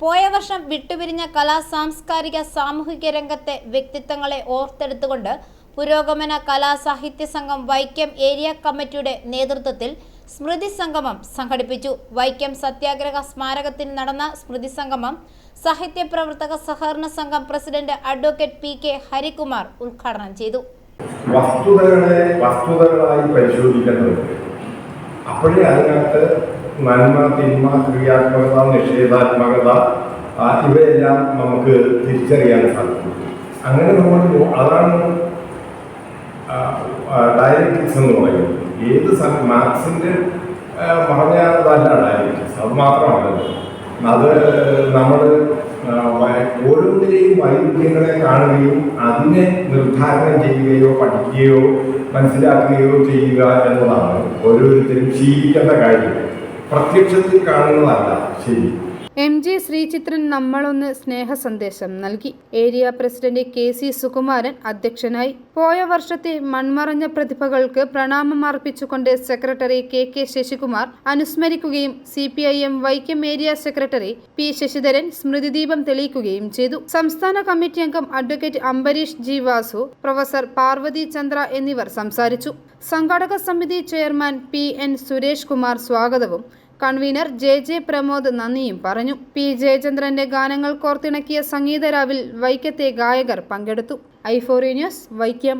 പോയ വർഷം വിട്ടുപിരിഞ്ഞ കലാ സാംസ്കാരിക സാമൂഹിക രംഗത്തെ വ്യക്തിത്വങ്ങളെ ഓർത്തെടുത്തുകൊണ്ട് പുരോഗമന കലാ സാഹിത്യ സംഘം വൈക്കം ഏരിയ കമ്മിറ്റിയുടെ നേതൃത്വത്തിൽ സ്മൃതി സംഗമം സംഘടിപ്പിച്ചു. വൈക്കം സത്യാഗ്രഹ സ്മാരകത്തിൽ നടന്ന സ്മൃതി സംഗമം സാഹിത്യ പ്രവർത്തക സഹകരണ സംഘം president advocate P K Harikumar ഉദ്ഘാടനം ചെയ്തു. വസ്തുതകളെ വസ്തുതകളായി പരിശോധിക്കേണ്ടതുണ്ട്. അപ്പോഴേ അതിനകത്ത് നന്മ തിന്മ ക്രിയാത്മകത നിഷേധാത്മകത ഇവയെല്ലാം നമുക്ക് തിരിച്ചറിയാൻ സാധിക്കും. അങ്ങനെ നമ്മൾ അതാണ് ഡയബറ്റിക്സ് എന്ന് പറയുന്നത്. ഏത് ആ, പറഞ്ഞതല്ല ഡയലക്റ്റിക്സ് അത് മാത്രമല്ല അത് നമ്മൾ ഓരോന്നിലെയും വൈവിധ്യങ്ങളെ കാണുകയും അതിനെ നിർദ്ധാരണം ചെയ്യുകയോ പഠിക്കുകയോ മനസ്സിലാക്കുകയോ ചെയ്യുക എന്നതാണ് ഓരോരുത്തരും ശീലിക്കേണ്ട കാര്യം. പ്രത്യക്ഷത്തിൽ കാണുന്നതല്ല. ശരി. എം ജി ശ്രീചിത്രൻ നമ്മളൊന്ന് സ്നേഹ സന്ദേശം നൽകി. Area president K C Sukumaran അധ്യക്ഷനായി. പോയ വർഷത്തെ മൺമറഞ്ഞ പ്രതിഭകൾക്ക് പ്രണാമം അർപ്പിച്ചുകൊണ്ട് secretary K K Sasikumar അനുസ്മരിക്കുകയും C P I M Vaikom area secretary P Sasidharan സ്മൃതിദീപം തെളിയിക്കുകയും ചെയ്തു. സംസ്ഥാന കമ്മിറ്റി അംഗം advocate Ambareesh G Vasu professor Parvathi Chandra എന്നിവർ സംസാരിച്ചു. സംഘാടക സമിതി chairman P N Suresh Kumar സ്വാഗതവും കൺവീനർ ജെ ജെ പ്രമോദ് നന്ദിയും പറഞ്ഞു. പി ജയചന്ദ്രന്റെ ഗാനങ്ങൾ കോർത്തിണക്കിയ സംഗീതരാവിൽ വൈക്കത്തെ ഗായകർ പങ്കെടുത്തു. ഐഫോറി ന്യൂസ് വൈക്കം.